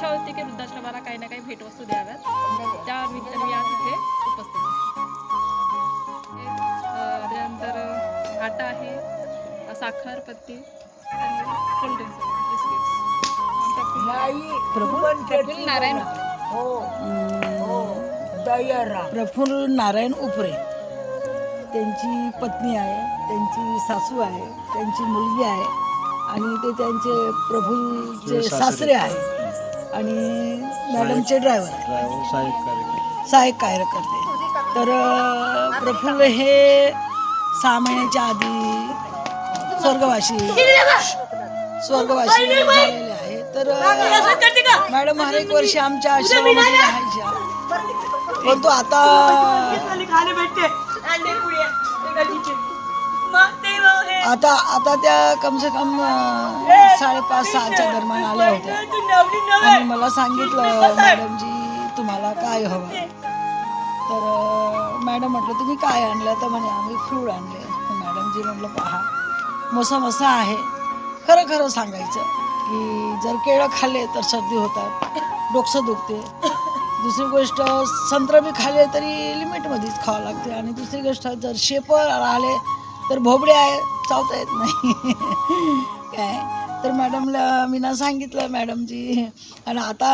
प्रत्येक वृद्धाश्रमाला काही ना काही भेटवस्तू द्याव्यात. त्या निमित्ताने मी आज इथे उपस्थित त्यानंतर आटा आहे साखर पत्ती कोल्ड्रिंक्स बिस्किट्स. नारायण हो हो प्रफुल्ल नारायण उपरे. त्यांची पत्नी आहे त्यांची सासू आहे त्यांची मुलगी आहे आणि ते त्यांचे प्रफुल्लचे सासरे. आहे आणि मॅडमचे ड्रायव्हर सहाय्यक कार्यकर्ते. तर प्रफुल्ल हे सहा महिन्याच्या आधी स्वर्गवासी स्वर्गवासी झालेले आहे तर मॅडम हर एक वर्षी आमच्या आश्रमामध्ये राहायच्या. परंतु आता आता आता त्या कम से कम साडेपाच सहाच्या दरम्यान आल्या होत्या. आणि मला सांगितलं मॅडमजी तुम्हाला काय हवं? तर मॅडम म्हटलं तुम्ही काय आणलं? तर म्हणे आम्ही फ्रूड आणले. मॅडमजी म्हटलं पहा मोसम असा आहे. खरं खरं सांगायचं की जर केळं खाल्ले तर सर्दी होतात डोकसं दुखते. दुसरी गोष्ट संत्र बी खाल्ले तरी लिमिटमध्येच खावं लागते. आणि दुसरी गोष्ट जर शेपर आले तर भोबडे आहे चावता येत नाही. काय? तर मॅडमला मी ना सांगितलं मॅडमजी आणि आता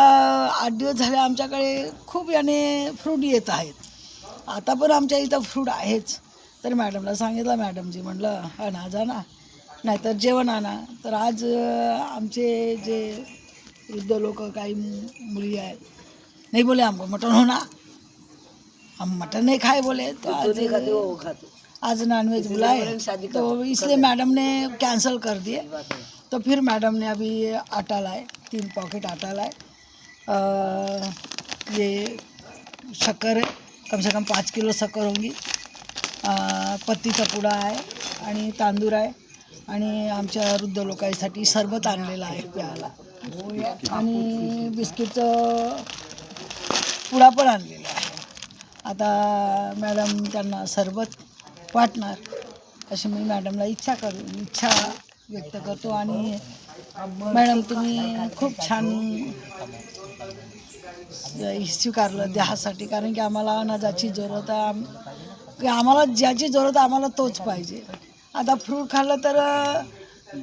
आठ दिवस झाले आमच्याकडे खूप याने फ्रूट येत आहेत. आता पण आमच्या इथं फ्रूट आहेच. तर मॅडमला सांगितलं मॅडमजी म्हटलं आणा जा ना. नाहीतर जेवण आणा. तर आज आमचे जे वृद्ध लोक काही मुली आहेत नहीं बोले हमको मटन होना हम मटन नहीं खाए बोले तो आज आज नॉनवेज बुलाए। तो इसलिए मैडम ने कैंसिल कर दिए। तो फिर मैडम ने अभी आटा लाए तीन पॉकेट आटा लाए। अ, ये शक्कर है कम से कम पाच किलो शक्कर होगी। पत्तीचा पुडा आहे आणि तांदूळ आहे आणि आमच्या वृद्ध लोकांसाठी सरबत आणलेलं आहे प्यायला. आणि बिस्किटचं पुडा पण आणलेला आहे. आता मॅडम त्यांना सरबत वाटणार. अशी मी मॅडमला इच्छा करू इच्छा व्यक्त करतो आणि मॅडम तुम्ही खूप छान स्वीकारलं द्यासाठी कारण की आम्हाला अनाजाची जरूरत आहे की आम्हाला ज्याची जरूरत आम्हाला तोच पाहिजे. आता फ्रूट खाल्लं तर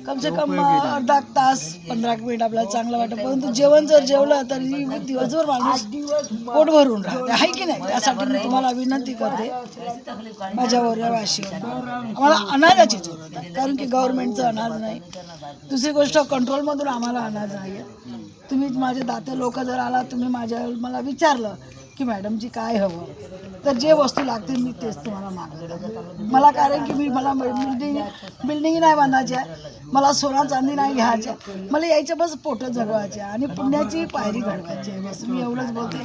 कम से कम अर्धा तास पंधरा मिनिट आपल्याला चांगलं वाटतं. परंतु जेवण जर जेवलं तर दिवसभर माणूस पोट भरून राहते. आहे की नाही? त्यासाठी मी तुम्हाला विनंती करते. माझ्या वर्यावाशी आम्हाला अनाजाची जरूरत आहे कारण की गव्हर्नमेंटचं अनाज नाही. दुसरी गोष्ट कंट्रोलमधून आम्हाला अनाज नाही आहे तुम्ही माझे दाते लोक जर आला तुम्ही माझ्या मला विचारलं की मॅडमजी काय हवं? तर जे वस्तू लागतील मी तेच तुम्हाला मागवतो मला कारण की मी मला बिल्डिंग बिल्डिंग नाही बांधायची आहे. मला सोना चांदी नाही घ्यायची आहे. मला यायच्या बस पोटं जगवायचे आणि पुण्याची पायरी घडवायची आहे बस. मी एवढंच बोलते.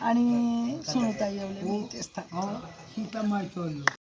आणि सुनता एवढे मी तेच थांबते.